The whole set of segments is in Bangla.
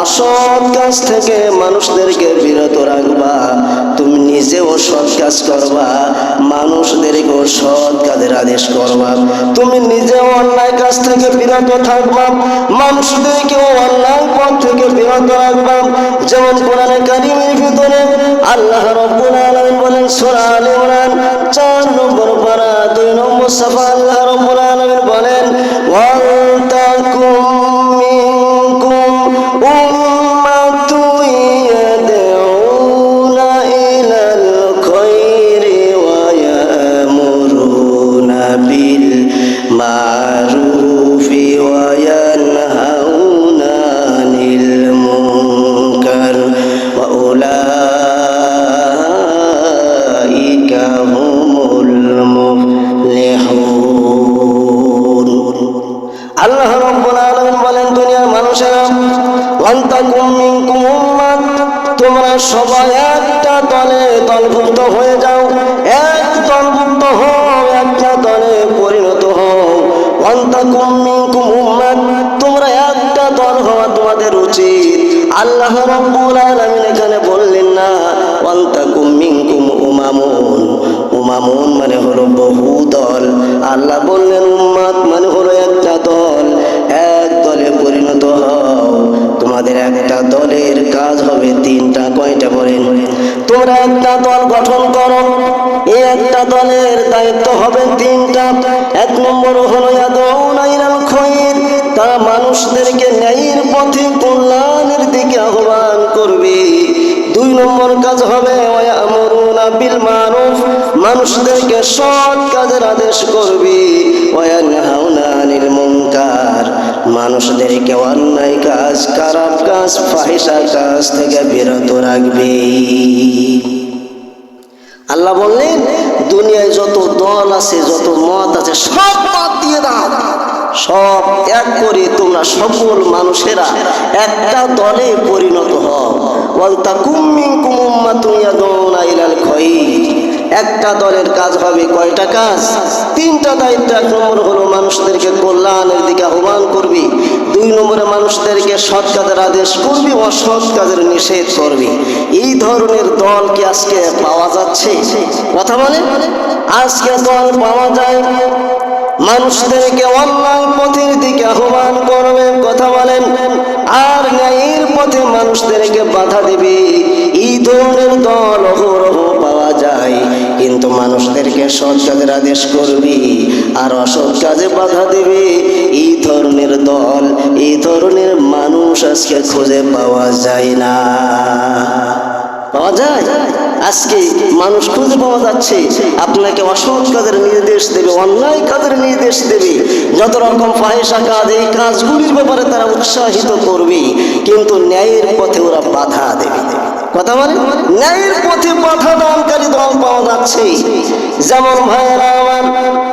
অসৎ কাজ থেকে মানুষদেরকে বিরত রাখবা। তুমি নিজেও সৎ কাজ করবা, মানুষদেরকেও সৎ কাজের আদেশ করবা। তুমি নিজেও অন্যায় কাজ থেকে বিরত থাকবা, মানুষদেরকেও অন্যায় পথ থেকে বিরত রাখবা। যেমন কোরআনে কারিমের ভিতরে আল্লাহ রব্বুল আলামিন বলেন, সূরা আল ইমরান, চার নম্বর পারা, দুই নম্বর সাফা, আল্লাহ রব্বুল আল্লাহ রাব্বুল আলামিন বলেন, দুনিয়ার মানুষেরা ওয়ান্তাকুম মিনকুম উম্মাত তোমরা সবাই একটা দলে দলভুক্ত হয়ে যাও, এক দলভুক্ত হও, একটা দলে পরিণত হও ওয়ান্তাকুম মিনকুম উম্মাত তোমরা একটা দল হওয়া তোমাদের উচিত আল্লাহ রাব্বুল আলামিন এখানে বললেন না ওয়ান্তাকুম মিনকুম উমামুন উমামুন মানে হলো বহু দল। আল্লাহ বললেন উম্মাত তোমরা একটা দল গঠন করো। এই একটা দলের দায়িত্ব হবে তিনটা। এক নম্বর হলো ইয়াদউনা ইলাল তারা মানুষদেরকে ন্যায়ের পথে কল্যাণের দিকে আহ্বান করবে। দুই নম্বর কাজ হবে বিল মারুফ। মানুষদেরকে সৎ কাজের আদেশ করবে। মুনকার মানুষদেরকে অন্যায় কাজ, খারাপ কাজ ফাহিশা কাজ থেকে বিরত রাখবে। আল্লাহ বললেন, দুনিয়ায় যত দল আছে, যত মত আছে, সব বাদ দিয়ে দাও। সব এক করে তোমরা সকল মানুষেরা একটা দলে পরিণত হও। ওয়ালতাকুম মিনকুম উম্মাতুন ইয়াদউনা ইলাল খায়র একটা দলের কাজ হবে কয়টা কাজ? তিনটা দায়িত্ব এক নম্বর হলো মানুষদেরকে কল্যাণের দিকে আহ্বান করবি। দুই নম্বরে মানুষদেরকে সৎ কাজের আদেশ করবি, অসৎ কাজের নিষেধ করবি। এই ধরনের দল কি আজকে পাওয়া যাচ্ছে? কথা বলে? আজকে দল পাওয়া যায়, মানুষদেরকে অন্যায় পথের দিকে আহ্বান করবে। কথা বলেন আর ন্যায়ের পথে মানুষদেরকে বাধা দেবে। এই ধরনের দল কিন্তু মানুষদেরকে সৎ কাজের আদেশ করবি, আর অসৎ কাজে বাধা দেবে। এই ধরনের দল, এই ধরনের মানুষ আজকে খুঁজে পাওয়া যায় না। পাওয়া যায়? আজকে মানুষ খুঁজে পাওয়া যাচ্ছে। আপনাকে অসৎ কাজের নির্দেশ দেবে, অন্যায় কাজের নির্দেশ দেবে। যত রকম ফাহেসা কাজ, এই কাজগুলির ব্যাপারে তারা উৎসাহিত করবে, কিন্তু ন্যায়ের পথে ওরা বাধা দেবে। কথা বলে? ন্যায়ের পথে বাধা দানকারী দল পাওয়া যাচ্ছে যেমন ভাইয়েরা আমার,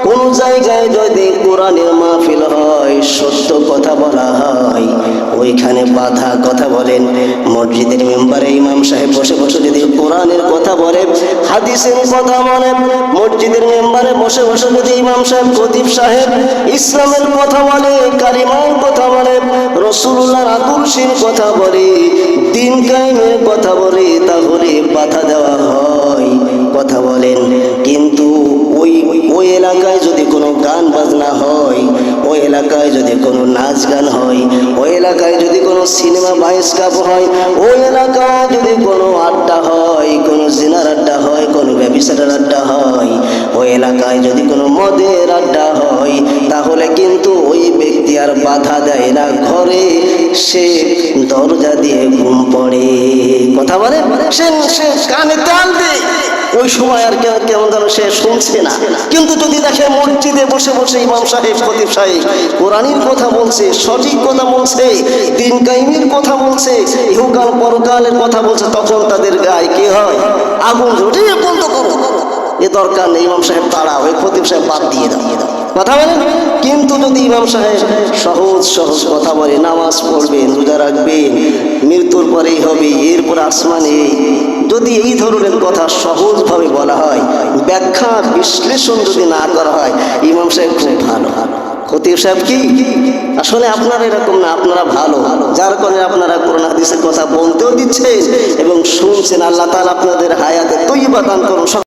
কোন জায়গায় যদি কোরআনের মাহফিল হয়, সত্য কথা বলা হয়, ওইখানে বাধা কথা বলেন। মসজিদের মেম্বারে ইমাম সাহেব বসে বসে যদি কোরআনের কথা বলে, হাদিসের কথা বলে, মসজিদের মেম্বারে বসে বসে যদি ইমাম সাহেব, খতিব সাহেব ইসলামের কথা বলে কারিমার কথা বলে রসুল্লাহর আদর্শের কথা বলে, দিন কায়েমের কথা বলে, তাহলে বাধা দেওয়া হয়। বাজনা হয় ওই এলাকায় যদি কোনো নাচ গান হয় ওই এলাকায় যদি কোনো সিনেমা বায়স্কাপ হয় ওই এলাকায় যদি কোনো আড্ডা হয়, কোনো জিনার আড্ডা হয়, কোনো ব্যবসার আড্ডা হয় ওই এলাকায় যদি কোনো মদের আড্ডা হয়, তাহলে কিন্তু ওই ব্যক্তি আর বাধা দেয় না ঘরে। সে দরজা দিয়ে ঘুম পড়ে। কথা বলে? সে কানে তাল দেয় ওই সময় আর কেউ কেমন যেন সে শুনছে না। কিন্তু যদি দেখে মসজিদে বসে বসে ইমাম সাহেব, খতিব সাহেব, কোরআনের কথা বলছে, সঠিক কথা বলছে, দিন কাইমের কথা বলছে, ইহুকাল পরকালের কথা বলছে, তখন তাদের গায়ে কি হয়? আগুন ধরে বন্ধ করো। এ দরকার নেই, ইমাম সাহেব তারা ওই খতিব সাহেব বাদ দিয়ে দাও। কথা বলেন? কিন্তু যদি ইমাম সাহেব সহজ সহজ কথা বলে, নামাজ পড়বেন রোজা রাখবেন মৃত্যুর পরেই হবে, এরপর আসমানে যদি এই ধরনের কথা সহজভাবে বলা হয় ব্যাখ্যা বিশ্লেষণ যদি না করা হয়, ইমাম সাহেব খুব ভালো। খতিব সাহেব কি? আসলে আপনারা এরকম না, আপনারা ভালো। যার কারণে আপনারা কোরআন হাদিসের কথা বলতেও দিচ্ছে এবং শুনছেন। আল্লাহ তালা আপনাদের হায়াতে তৈবা দান করুন।